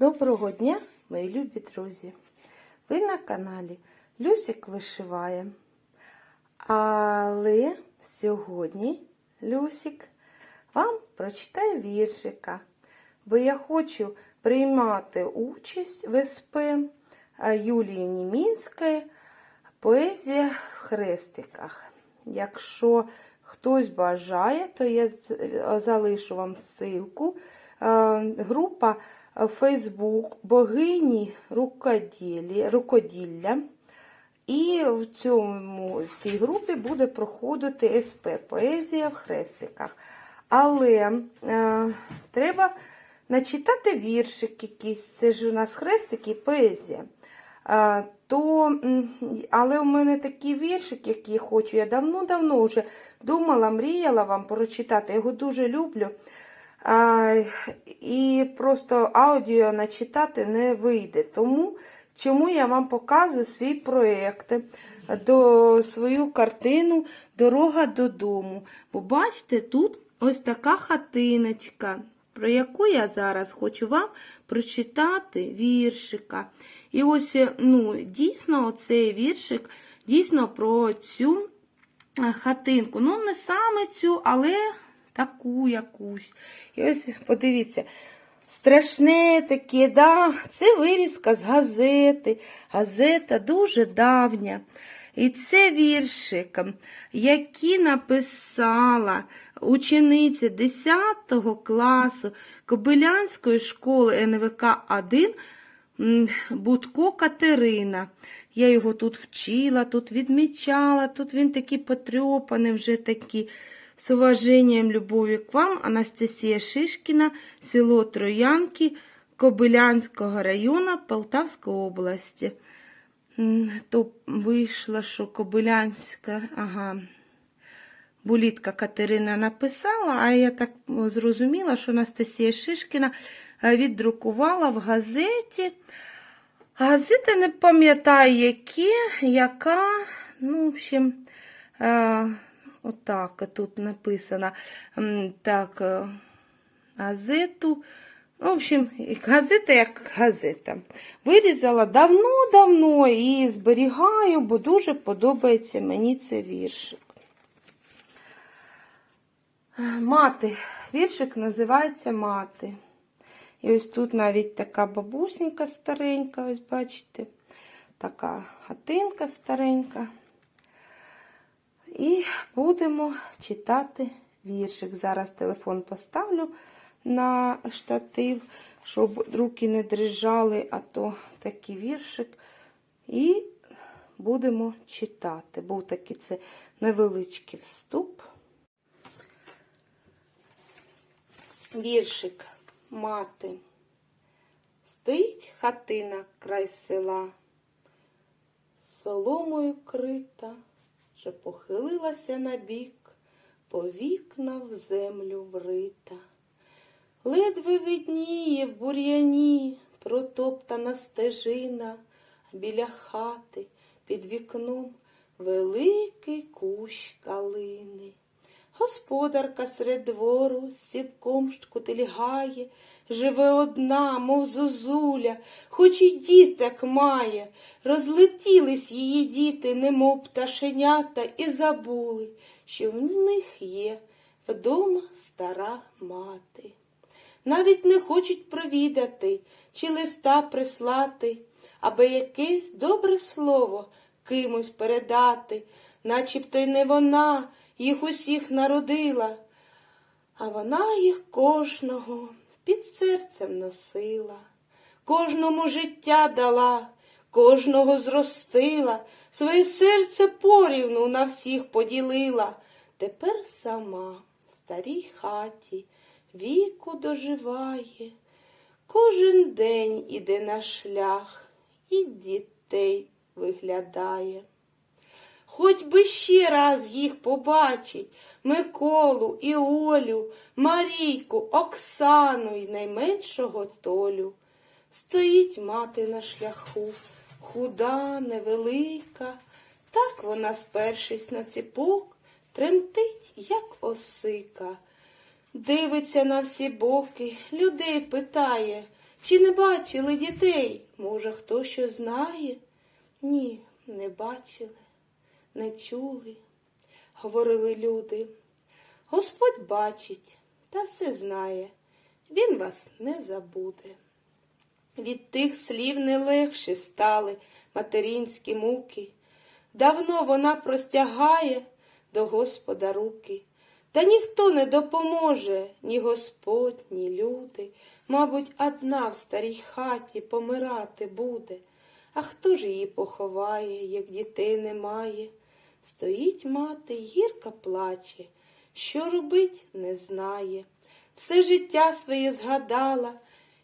Доброго дня, мої любі друзі! Ви на каналі Люсик вишиває. Але сьогодні Люсик вам прочитає віршика, бо я хочу приймати участь в СП Юлії Німінської Поезія в хрестиках. Якщо хтось бажає, то я залишу вам ссылку. Група Фейсбук Богині рукоділля. І в цьому в цій групі буде проходити СП Поезія в хрестиках. Але е, треба начитати віршик якийсь. Це ж у нас хрестик і поезія. А, то, але у мене такий віршик, який хочу. Я давно-давно вже думала, мріяла вам прочитати. Я його дуже люблю. А, і просто аудіо начитати не вийде. Тому чому я вам показую свій проєкт, до свою картину Дорога додому. Бо бачите, тут ось така хатиночка, про яку я зараз хочу вам прочитати віршика. І ось, ну, дійсно, оцей віршик дійсно про цю е, хатинку. Ну, не саме цю, але таку якусь. І ось подивіться. Страшне таке, да, це вирізка з газети. Газета дуже давня. І це віршик, який написала учениця 10 класу Кобилянської школи НВК 1 Будко Катерина. Я його тут вчила, тут відмічала, тут він такий потрьопаний, вже такий. С уважением, любові к вам, Анастасія Шишкіна, село Троянки Кобилянського району Полтавської області. То вийшло, що Кобилянська, ага, Булітка Катерина написала, а я так зрозуміла, що Анастасія Шишкіна віддрукувала в газеті. Газета не пам'ятаю, які, яка, ну, в общем, отак тут написано. Так, е, газету. В общем, газета як газета. Вирізала давно-давно і зберігаю, бо дуже подобається мені цей віршик. Мати. Віршик називається Мати. І ось тут навіть така бабусенька старенька, ось бачите, така хатинка старенька. І будемо читати віршик. Зараз телефон поставлю на штатив, щоб руки не дрижали, а то такий віршик. І будемо читати. Був такий це невеличкий вступ. Віршик мати. Стоїть хатина край села, соломою крита, що похилилася на бік, по вікна в землю врита. Ледве видніє в бур'яні протоптана стежина, біля хати під вікном великий кущ калини. Господарка серед двору сіпком шкутильгає, живе одна, мов зозуля, хоч і діток має. Розлетілись її діти, немов пташенята, і забули, що в них є вдома стара мати. Навіть не хочуть провідати чи листа прислати, аби якесь добре слово кимось передати, начебто й не вона їх усіх народила, а вона їх кожного під серцем носила, кожному життя дала, кожного зростила, своє серце порівну на всіх поділила. Тепер сама в старій хаті віку доживає, кожен день іде на шлях і дітей виглядає. Хоч би ще раз їх побачить Миколу і Олю, Марійку, Оксану і найменшого Толю. Стоїть мати на шляху, худа, невелика, так вона, спершись на ціпок, тремтить, як осика. Дивиться на всі боки, людей питає, Чи не бачили дітей? Може, хто що знає? Ні, не бачили, не чули, говорили люди. Господь бачить та все знає, Він вас не забуде. Від тих слів не легші стали материнські муки. Давно вона простягає до Господа руки. Та ніхто не допоможе, ні Господь, ні люди. Мабуть, одна в старій хаті помирати буде. А хто ж її поховає, як дітей немає? Стоїть мати, гірка плаче, що робить, не знає. Все життя своє згадала,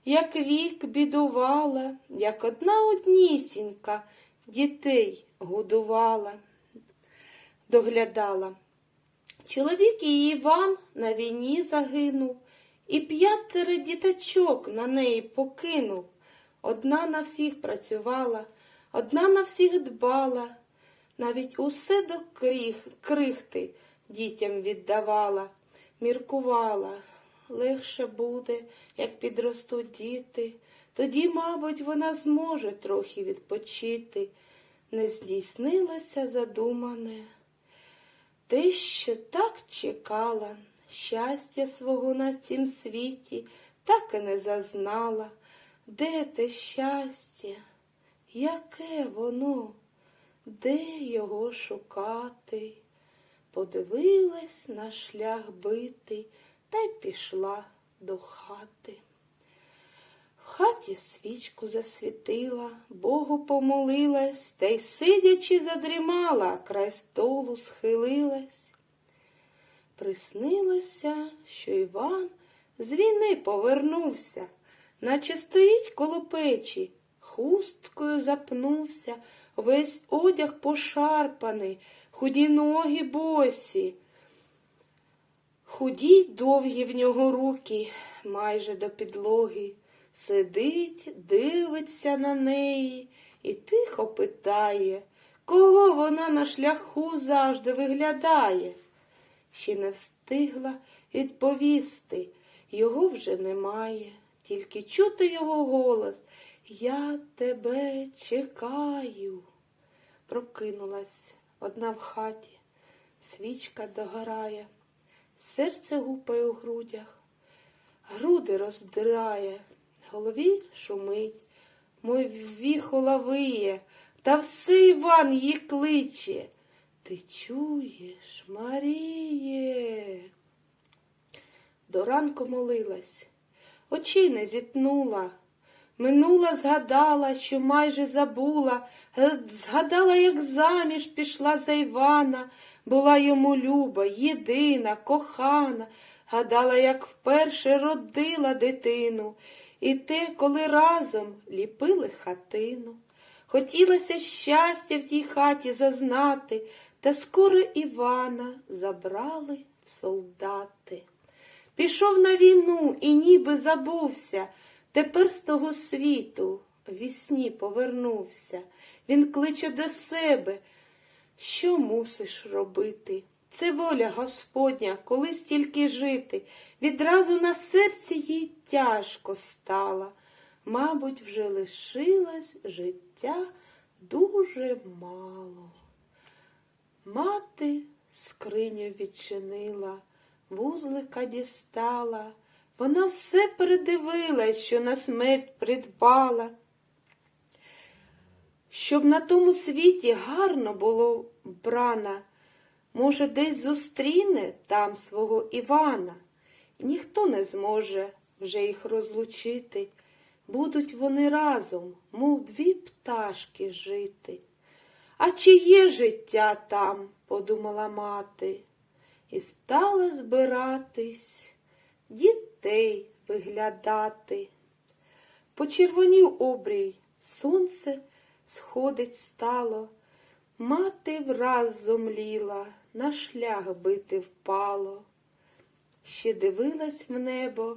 як вік бідувала, як одна однісінька дітей годувала, доглядала. Чоловік її Іван на війні загинув, і п'ятеро діточок на неї покинув. Одна на всіх працювала, одна на всіх дбала, навіть усе до крих, крихти дітям віддавала, міркувала. Легше буде, як підростуть діти, тоді, мабуть, вона зможе трохи відпочити. Не здійснилося задумане. Те, що так чекала, щастя свого на цім світі, так і не зазнала. Де те щастя? Яке воно? Де його шукати? Подивилась на шлях битий та й пішла до хати. В хаті свічку засвітила, Богу помолилась, та й сидячи задрімала, край столу схилилась. Приснилося, що Іван з війни повернувся, наче стоїть коло печі, хусткою запнувся, весь одяг пошарпаний, худі ноги босі. Худі довгі в нього руки, майже до підлоги. Сидить, дивиться на неї і тихо питає, кого вона на шляху завжди виглядає. Ще не встигла відповісти, його вже немає, тільки чути його голос Я тебе чекаю. Прокинулась одна в хаті, свічка догорає, серце гупає у грудях, груди роздирає, голові шумить, мой віхола виє, та все Іван її кличе. Ти чуєш, Маріє? До ранку молилась, очей не зітнула. Минула, згадала, що майже забула, згадала, як заміж пішла за Івана, була йому люба, єдина, кохана, гадала, як вперше родила дитину, і те, коли разом ліпили хатину. Хотілося щастя в тій хаті зазнати, та скоро Івана забрали солдати. Пішов на війну і ніби забувся, тепер з того світу вісні повернувся. Він кличе до себе. Що мусиш робити? Це воля Господня, колись тільки жити. Відразу на серці їй тяжко стало. Мабуть, вже лишилось життя дуже мало. Мати скриню відчинила, вузлика дістала. Вона все передивилась, що на смерть придбала. Щоб на тому світі гарно було вбрана, може, десь зустріне там свого Івана. Ніхто не зможе вже їх розлучити. Будуть вони разом, мов дві пташки жити. А чи є життя там, подумала мати, і стала збиратись, дітей виглядати. Почервонів обрій, сонце сходить стало, мати враз зомліла, на шлях бити впало. Ще дивилась в небо,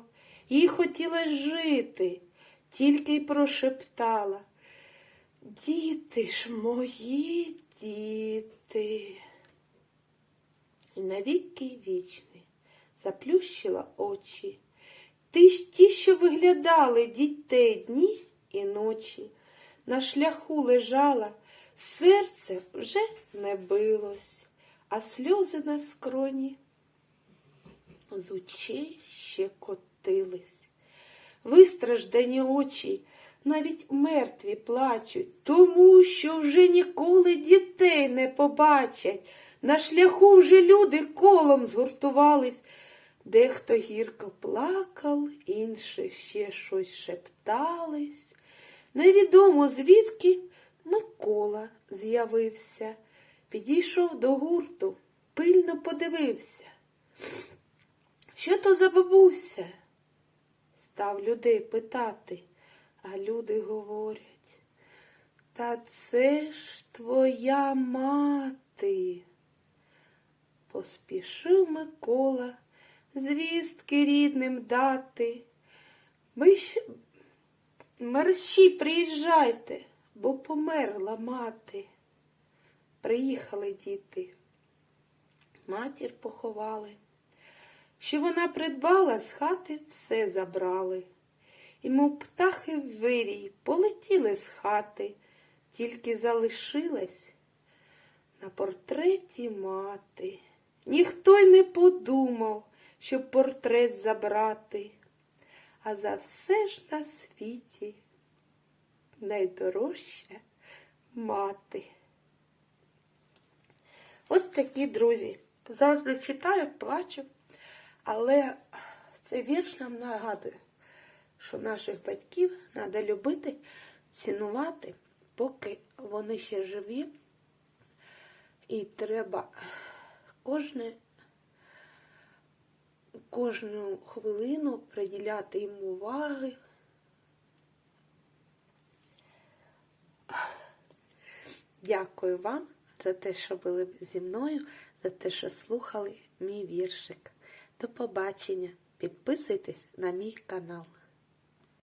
їй хотілось жити, тільки й прошептала. Діти ж мої діти. І навіки вічні заплющила очі, Ти ж ті, що виглядали дітей дні і ночі, на шляху лежала, серце вже не билось, а сльози на скроні з очей ще котились. Вистраждані очі, навіть мертві плачуть, тому що вже ніколи дітей не побачать. На шляху вже люди колом згуртувались. Дехто гірко плакав, інші ще щось шептались. Невідомо звідки Микола з'явився, підійшов до гурту, пильно подивився. Що то за бабуся? Став людей питати, а люди говорять, та це ж твоя мати. Поспішив Микола звістки рідним дати. Ви ж мерщі приїжджайте, бо померла мати. Приїхали діти, матір поховали. Що вона придбала, з хати все забрали. І, мов птахи в вирій, полетіли з хати, тільки залишилась на портреті мати. Ніхто й не подумав, щоб портрет забрати, а за все ж на світі найдорожча мати. Ось такі друзі. Завжди читаю, плачу, але цей вірш нам нагадує, що наших батьків треба любити, цінувати, поки вони ще живі. І треба кожне, кожну хвилину приділяти їм уваги. Дякую вам за те, що були зі мною, за те, що слухали мій віршик. До побачення. Підписуйтесь на мій канал.